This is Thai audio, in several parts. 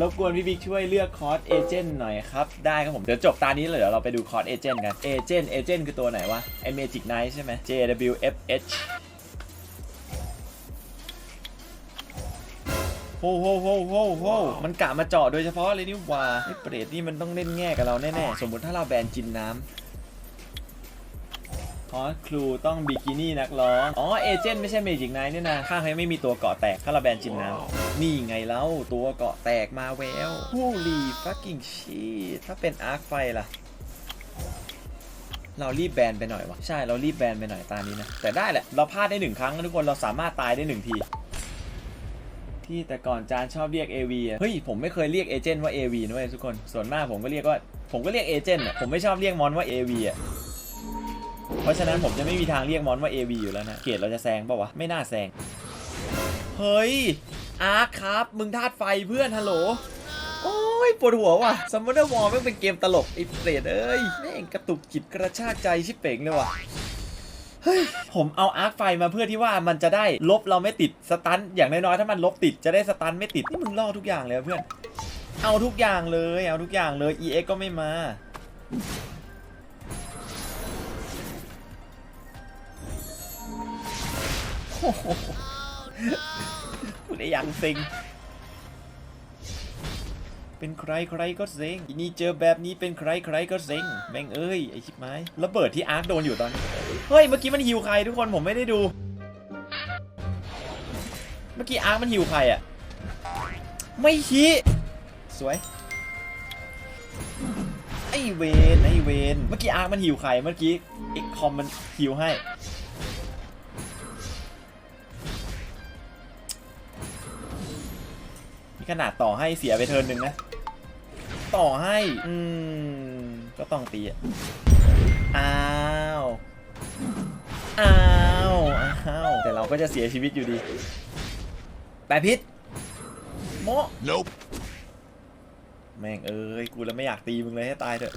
รบกวนพี่บิ๊กช่วยเลือกคอร์สเอเจนต์หน่อยครับ ได้ครับผม เดี๋ยวจบตานี้เลยเดี๋ยวเราไปดูคอร์สเอเจนต์กันเอเจนต์เอเจนต์คือตัวไหนวะไอเมจิกไนท์ใช่ไหม JWFH โฮโฮโฮโฮโฮมันกะมาเจาะโดยเฉพาะเลยนี่ว่าไอ้เปรตนี่มันต้องเล่นแง่กับเราแน่ๆ สมมุติถ้าเราแบนจินน้ำ คอร์สครูต้องบิกินี่นักร้อง อ๋อ เอเจนต์ไม่ใช่เมจิกไนท์เนี่ยนะ ข้างเขาไม่มีตัวเกาะแตก ถ้าเราแบนจินน้ำนี่ไงเล่าตัวเกาะแตกมาแวว Holy fucking shit ถ้าเป็นอาร์คไฟล่ะ เรารีบแบนไปหน่อยวะใช่เรารีบแบนไปหน่อยตานี้นะ แต่ได้แหละ เราพลาดได้หนึ่งครั้งทุกคนเราสามารถตายได้หนึ่งทีที่แต่ก่อนจานชอบเรียก AV อะเฮ้ย ผมไม่เคยเรียกเอเจนต์ว่า AV นะเว้ยทุกคน ส่วนมากผมก็เรียกว่า ผมก็เรียกเอเจนต์อะผมไม่ชอบเรียกมอนว่า AV อะ เพราะฉะนั้นผมจะไม่มีทางเรียกมอนว่า AV อยู่แล้วนะ เกรดเราจะแซงปะวะ ไม่น่าแซง เฮ้ย อาร์คครับ มึงธาตุไฟเพื่อนฮัลโหล โอ้ยปวดหัวว่ะซัมเมอร์วอลแม่งเป็นเกมตลกไอ้เปรตเอ้ยแม่งกระตุกจิตกระชากใจชิบเป่งเลยว่ะเฮ้ยผมเอาอาร์คไฟมาเพื่อที่ว่ามันจะได้ลบเราไม่ติดสตันอย่างน้อยๆถ้ามันลบติดจะได้สตันไม่ติดนี่มึงล่อทุกอย่างเลยเพื่อน เอาทุกอย่างเลย เอาทุกอย่างเลย EX ก็ไม่มา โอ้โหกูได้ยังซิง เป็นใครใครก็เซ็งอีนี่เจอแบบนี้เป็นใครใครก็เซ็ง แม่งเอ้ย ไอชิบไม้ระเบิดที่อาร์คโดนอยู่ตอนนี้ เฮ้ย เมื่อกี้มันฮิวใครทุกคนผมไม่ได้ดู เมื่อกี้อาร์คมันฮิวใครอะไม่ชี้สวยไอเวนไอเวนเมื่อกี้อาร์คมันฮิวใครเมื่อกี้เอ็กคอมมันฮิวให้ นี่ขนาดต่อให้เสียไปเทิร์นหนึ่งนะ ต่อให้ อืม ก็ต้องตีอะอ้าวอ้าวอ้าวแต่เราก็จะเสียชีวิตอยู่ดีแปะพิษโม Nope. แม่งเอ้ยกูแล้วไม่อยากตีมึงเลยให้ตายเถอะ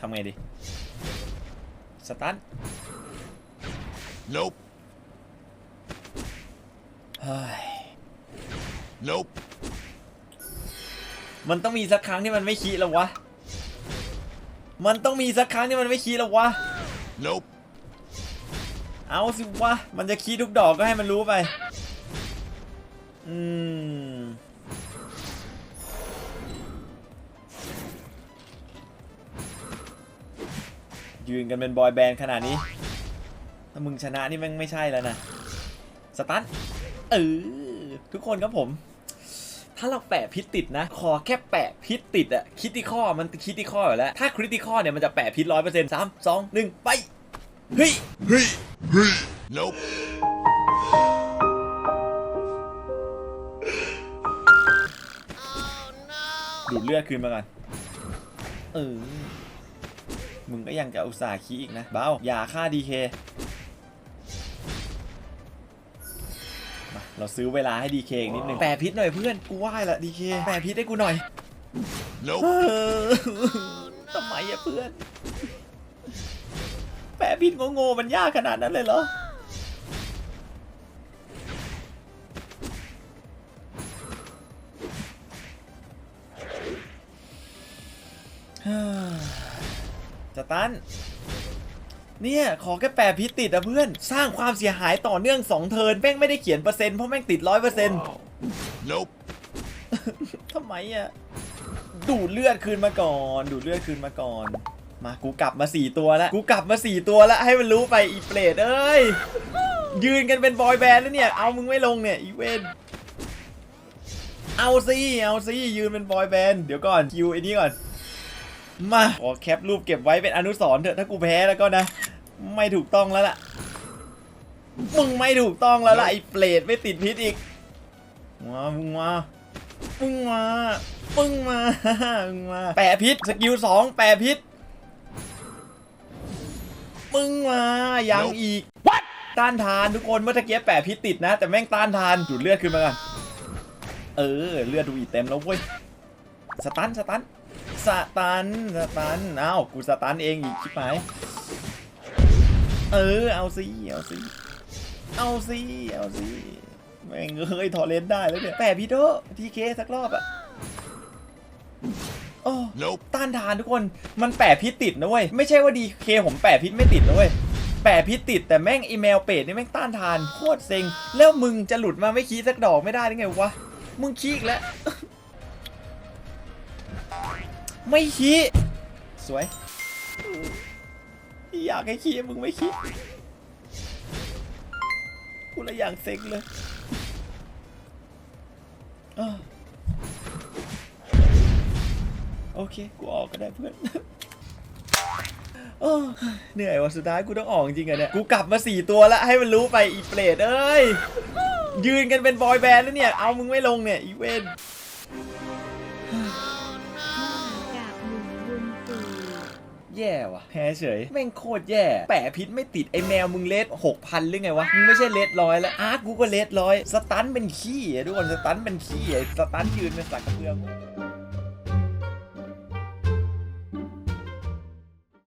ทำไงดี สตัน Nope. เฮ้ย Nope. มันต้องมีสักครั้งที่มันไม่ขี้แล้ววะ มันต้องมีสักครั้งที่มันไม่ขี้แล้ววะ Nope. เอาสิวะ มันจะขี้ทุกดอกก็ให้มันรู้ไป อืม ยืนกันเป็นบอยแบนด์ขนาดนี้ ถ้ามึงชนะนี่แม่งไม่ใช่แล้วนะ สตัน เออทุกคนครับผม ถ้าเราแปะพิษติดนะ ขอแค่แปะพิษติดอะคิดที่ข้อมันคิดที่ข้ออยู่แล้ว ถ้าคริติคอเนี่ยมันจะแปะพิษร้อยเปอร์เซ็นต์สามสองหนึ่งไปเฮ้ย Hey. Hey. Nope. ดูดเลือดคืนมาก่อนเออมึงก็ยังจะอุตส่าห์ขี้อีกนะ เบาอย่าฆ่าดีเค เราซื้อเวลาให้ดีเคอีกนิดนึงแปรพิษหน่อยเพื่อนกูไหว้ละดีเคแปรพิษให้กูหน่อยเอ Nope. อทำไมอะเพื่อน แปรพิษโง่ๆมันยากขนาดนั้นเลยเหรอสตัน เนี่ย ขอแค่แปรพิษติดอะเพื่อน สร้างความเสียหายต่อเนื่อง2เทิร์นแม่งไม่ได้เขียนเปอร์เซ็นต์เพราะแม่งติดร้อยเปอร์เซ็นต์ Nope. ทำไมอะดูดเลือดคืนมาก่อน ดูดเลือดคืนมาก่อน มากูกลับมาสี่ตัวแล้วกูกลับมาสี่ตัวแล้วให้มันรู้ไปอีเปรตเอ้ยยืนกันเป็นบอยแบนด์แล้วเนี่ย เอามึงไม่ลงเนี่ยอีเวนเอาสิเอาสิยืนเป็นบอยแบนด์เดี๋ยวก่อนคิวไอ้นี้ก่อนมาขอแคปรูปเก็บไว้เป็นอนุสรณ์เถอะถ้ากูแพ้แล้วก็นะ ไม่ถูกต้องแล้วล่ะ มึงไม่ถูกต้องแล้วล่ะไอ้เปรตไม่ติดพิษอีกมามึงมามึงมามึงมามึงมา แปะพิษสกิลสองแปะพิษมึงมา ยังอีก What ต้านทานทุกคนเมื่อตะเกียบแปะพิษติดนะ แต่แม่งต้านทานดูดเลือดขึ้นมาก่อนเออ เลือดดูอีกเต็มแล้วเว้ย สตันสตันสตันสตันอ้าวกูสตันเองอีกชิบหาย เออ เอาสิ เอาสิ เอาสิ เอาสิ แม่งเอ้ยทอเลนได้แล้วเนี่ยแปะพีโดทีเคสักรอบอะโอ้ Nope. ต้านทานทุกคน มันแปะพิษติดนะเว้ย ไม่ใช่ว่าดีเคผมแปะพิษไม่ติดนะเว้ย แปะพิษติดแต่แม่งอีเมลเป็ดนี่แม่งต้านทานโคตรเซ็ง แล้วมึงจะหลุดมาไม่คีสักดอกไม่ได้ได้ไงวะ มึงคีอีกแล้ว ไม่คีสวย อยากให้คีมึงไม่คีกูละอย่างเซ็งเลยโอเค กูออกก็ได้เพื่อนอ้เหนื่อยว่ะสุดท้ายกูต้องออกจริงๆอะเนี่ย กูกลับมาสี่ตัวแล้วให้มันรู้ไปอีเปรตเอ้ย ยืนกันเป็นบอยแบนด์แล้วเนี่ย เอามึงไม่ลงเนี่ยอีเวน แย่ว่ะ แพ้เฉย แม่งโคตรแย่ แปะพิษไม่ติดไอแมวมึงเลสหกพันหรือไงวะ มึงไม่ใช่เลสร้อยแล้วอาร์ตกูก็เลสร้อย สตันเป็นขี้อะทุกคน สตันเป็นขี้อะสตันยืนเป็นสักกระเบือง